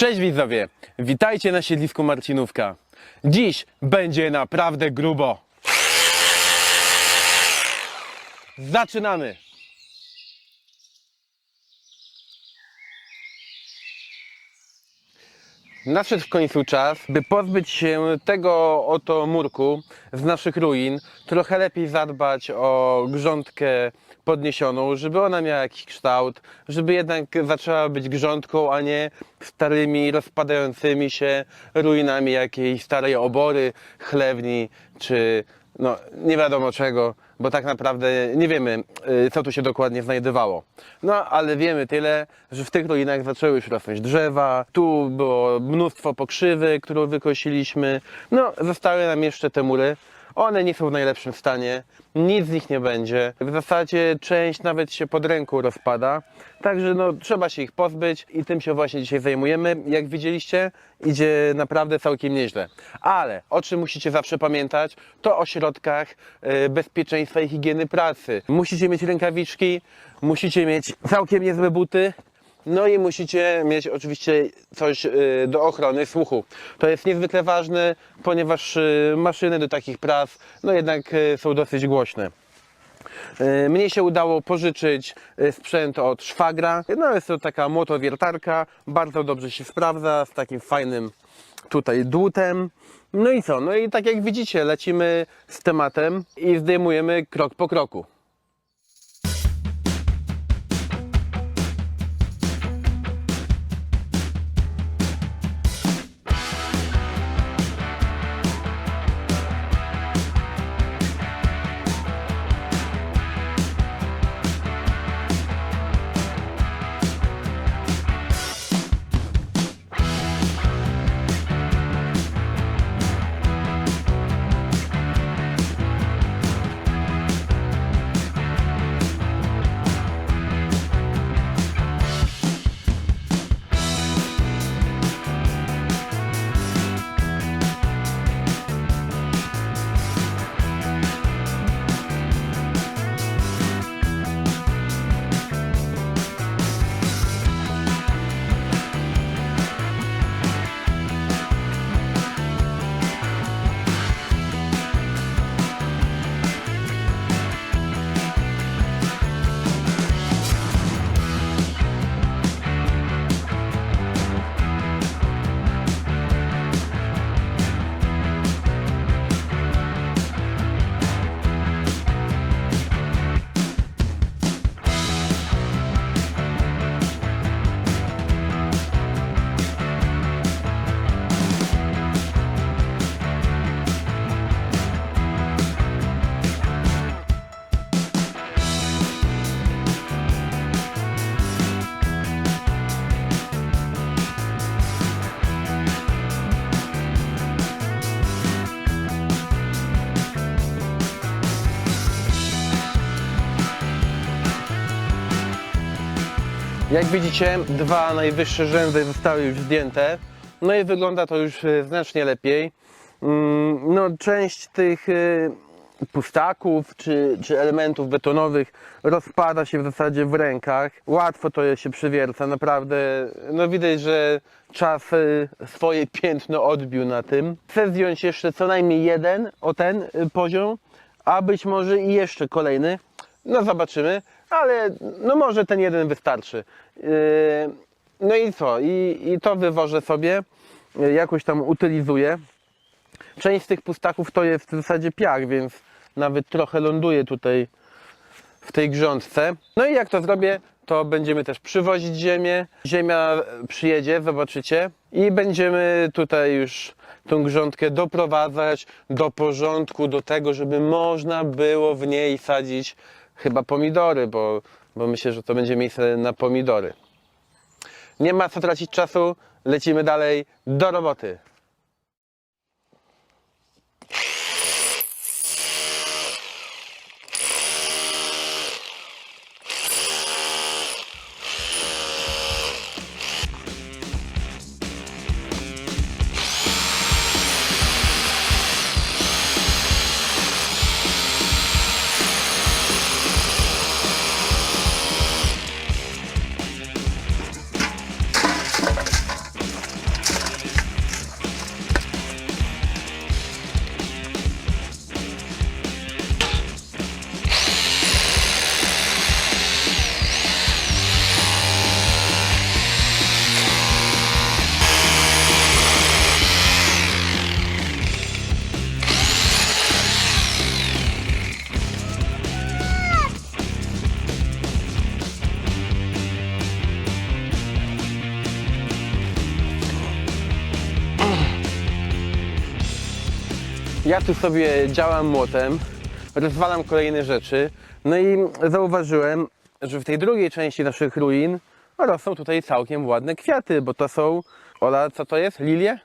Cześć widzowie, witajcie na siedlisku Marcinówka. Dziś będzie naprawdę grubo. Zaczynamy! Nadszedł w końcu czas, by pozbyć się tego oto murku z naszych ruin, trochę lepiej zadbać o grządkę podniesioną, żeby ona miała jakiś kształt, żeby jednak zaczęła być grządką, a nie starymi, rozpadającymi się ruinami jakiejś starej obory, chlewni, czy no nie wiadomo czego, bo tak naprawdę nie wiemy, y, co tu się dokładnie znajdowało. No, ale wiemy tyle, że w tych ruinach zaczęły już rosnąć drzewa, tu było mnóstwo pokrzywy, którą wykosiliśmy. No, zostały nam jeszcze te mury. One nie są w najlepszym stanie, nic z nich nie będzie. W zasadzie część nawet się pod ręką rozpada, także no, trzeba się ich pozbyć i tym się właśnie dzisiaj zajmujemy. Jak widzieliście, idzie naprawdę całkiem nieźle. Ale o czym musicie zawsze pamiętać, to o środkach e, bezpieczeństwa i higieny pracy. Musicie mieć rękawiczki, musicie mieć całkiem niezłe buty, no i musicie mieć oczywiście coś y, do ochrony słuchu. To jest niezwykle ważne, ponieważ y, maszyny do takich prac no jednak y, są dosyć głośne. Mnie się udało pożyczyć sprzęt od szwagra. No jest to taka młotowiertarka, bardzo dobrze się sprawdza, z takim fajnym tutaj dłutem. No i co? No i tak jak widzicie, lecimy z tematem i zdejmujemy krok po kroku. Jak widzicie, dwa najwyższe rzędy zostały już zdjęte. No i wygląda to już e, znacznie lepiej. Mm, No, część tych e, pustaków czy, czy elementów betonowych rozpada się w zasadzie w rękach. Łatwo to się przywierca, naprawdę. No widać, że czas e, swoje piętno odbił na tym. Chcę zdjąć jeszcze co najmniej jeden o ten poziom, a być może i jeszcze kolejny. No zobaczymy, ale no może ten jeden wystarczy. Yy, No i co? I, I to wywożę sobie, jakoś tam utylizuję. Część z tych pustaków to jest w zasadzie piach, więc nawet trochę ląduje tutaj w tej grządce. No i jak to zrobię, to będziemy też przywozić ziemię. Ziemia przyjedzie, zobaczycie. I będziemy tutaj już tą grządkę doprowadzać do porządku, do tego, żeby można było w niej sadzić chyba pomidory, bo, bo myślę, że to będzie miejsce na pomidory. Nie ma co tracić czasu, lecimy dalej do roboty. Ja tu sobie działam młotem, rozwalam kolejne rzeczy, no i zauważyłem, że w tej drugiej części naszych ruin rosną tutaj całkiem ładne kwiaty, bo to są, Ola, co to jest? Lilie?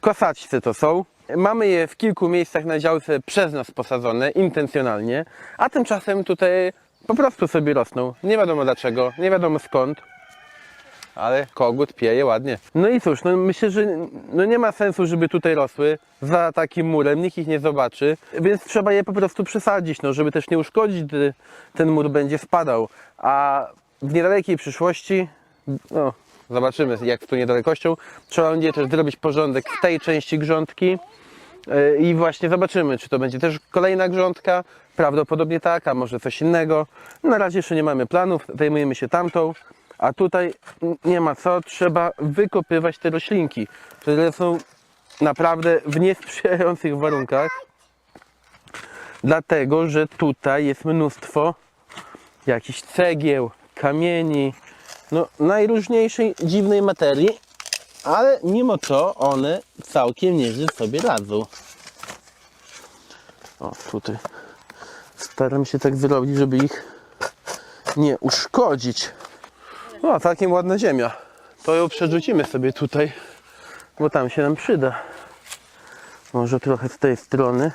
Kosaczce to są. Mamy je w kilku miejscach na działce przez nas posadzone, intencjonalnie, a tymczasem tutaj po prostu sobie rosną. Nie wiadomo dlaczego, nie wiadomo skąd ale kogut pieje ładnie. No i cóż, no myślę, że no nie ma sensu, żeby tutaj rosły za takim murem, nikt ich nie zobaczy, więc trzeba je po prostu przesadzić, no żeby też nie uszkodzić, gdy ten mur będzie spadał. A w niedalekiej przyszłości, no zobaczymy jak z tą niedalekością, trzeba będzie też zrobić porządek w tej części grządki, E, I właśnie zobaczymy, czy to będzie też kolejna grządka. Prawdopodobnie tak, a może coś innego. Na razie jeszcze nie mamy planów, zajmujemy się tamtą. A tutaj nie ma co, trzeba wykopywać te roślinki, które są naprawdę w niesprzyjających warunkach. Dlatego, że tutaj jest mnóstwo jakichś cegieł, kamieni, no najróżniejszej dziwnej materii, ale mimo to one całkiem nieźle sobie radzą. O, tutaj staram się tak zrobić, żeby ich nie uszkodzić. O, całkiem ładna ziemia. To ją przerzucimy sobie tutaj, bo tam się nam przyda. Może trochę z tej strony.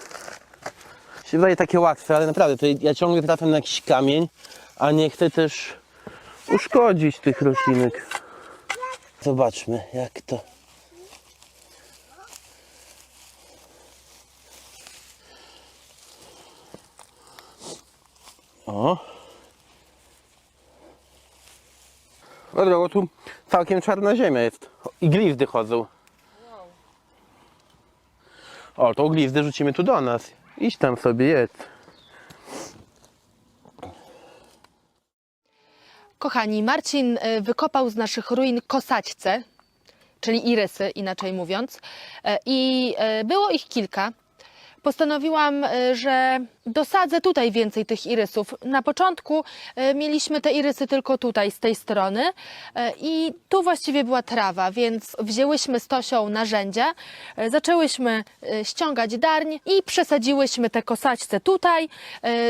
Się wydaje takie łatwe, ale naprawdę, to ja ciągle trafiam na jakiś kamień, a nie chcę też uszkodzić tych roślinek. Zobaczmy, jak to. O. O drogo, tu całkiem czarna ziemia jest. I glizdy chodzą. O, tą glizdę rzucimy tu do nas. Idź tam sobie, jedz. Kochani, Marcin y, wykopał z naszych ruin kosaćce, czyli irysy, inaczej mówiąc, E, i e, było ich kilka. Postanowiłam, że dosadzę tutaj więcej tych irysów. Na początku e, mieliśmy te irysy tylko tutaj, z tej strony e, i tu właściwie była trawa, więc wzięłyśmy z Tosią narzędzia, e, zaczęłyśmy ściągać darń i przesadziłyśmy te kosaćce tutaj.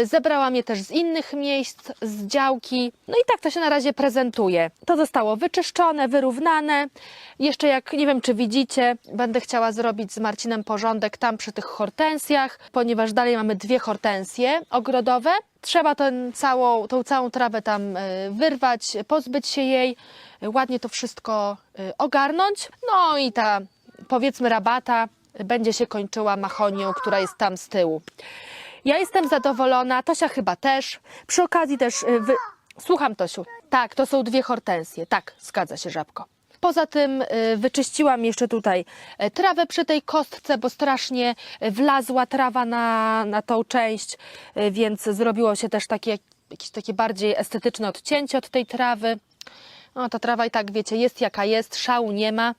Zebrałam je też z innych miejsc, z działki. No i tak to się na razie prezentuje. To zostało wyczyszczone, wyrównane. Jeszcze jak, nie wiem czy widzicie, będę chciała zrobić z Marcinem porządek tam przy tych hortensjach, ponieważ dalej mamy dwie hortensje ogrodowe. Trzeba ten całą, tą całą trawę tam e, wyrwać, pozbyć się jej, e, ładnie to wszystko e, ogarnąć. No i ta, powiedzmy, rabata będzie się kończyła machonią, która jest tam z tyłu. Ja jestem zadowolona, Tosia chyba też. Przy okazji też y, wy... Słucham Tosiu. Tak, to są dwie hortensje. Tak, zgadza się żabko. Poza tym y, wyczyściłam jeszcze tutaj y, trawę przy tej kostce, bo strasznie wlazła trawa na, na tą część, y, więc zrobiło się też takie, jakieś takie bardziej estetyczne odcięcie od tej trawy. No, ta trawa i tak, wiecie, jest jaka jest, szału nie ma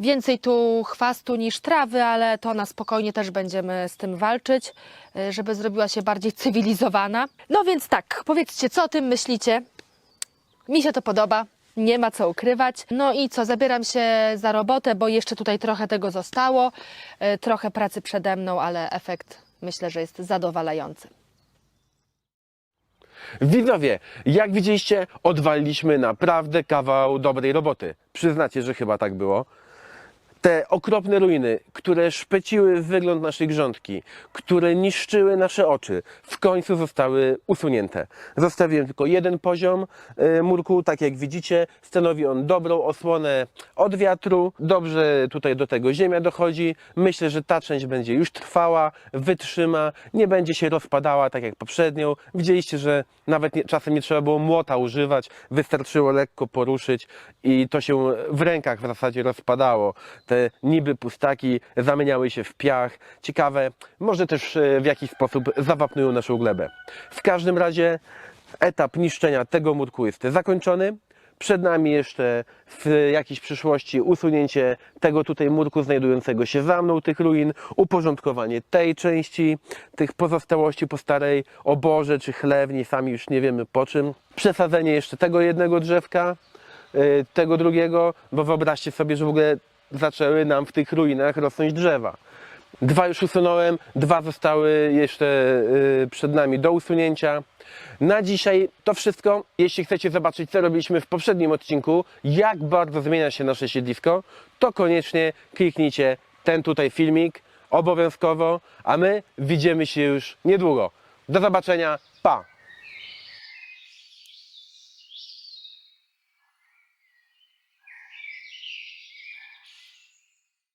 więcej tu chwastu niż trawy, ale to na spokojnie też będziemy z tym walczyć, y, żeby zrobiła się bardziej cywilizowana. No więc tak, powiedzcie, co o tym myślicie? Mi się to podoba. Nie ma co ukrywać. No i co, zabieram się za robotę, bo jeszcze tutaj trochę tego zostało. y, Trochę pracy przede mną, ale efekt myślę, że jest zadowalający. Widzowie, jak widzieliście, odwaliliśmy naprawdę kawał dobrej roboty. Przyznacie, że chyba tak było. Te okropne ruiny, które szpeciły wygląd naszej grządki, które niszczyły nasze oczy, w końcu zostały usunięte. Zostawiłem tylko jeden poziom y, murku, tak jak widzicie, stanowi on dobrą osłonę od wiatru. Dobrze tutaj do tego ziemia dochodzi. Myślę, że ta część będzie już trwała, wytrzyma, nie będzie się rozpadała tak jak poprzednią. Widzieliście, że nawet nie, czasem nie trzeba było młota używać, wystarczyło lekko poruszyć i to się w rękach w zasadzie rozpadało. Te niby pustaki zamieniały się w piach. Ciekawe, może też e, w jakiś sposób zawapnują naszą glebę. W każdym razie etap niszczenia tego murku jest zakończony. Przed nami jeszcze w jakiejś przyszłości usunięcie tego tutaj murku znajdującego się za mną, tych ruin, uporządkowanie tej części, tych pozostałości po starej oborze czy chlewni, sami już nie wiemy po czym. Przesadzenie jeszcze tego jednego drzewka, y, tego drugiego, bo wyobraźcie sobie, że w ogóle zaczęły nam w tych ruinach rosnąć drzewa. Dwa już usunąłem, dwa zostały jeszcze y, przed nami do usunięcia. Na dzisiaj to wszystko. Jeśli chcecie zobaczyć, co robiliśmy w poprzednim odcinku, jak bardzo zmienia się nasze siedlisko, to koniecznie kliknijcie ten tutaj filmik obowiązkowo, a my widzimy się już niedługo. Do zobaczenia, pa!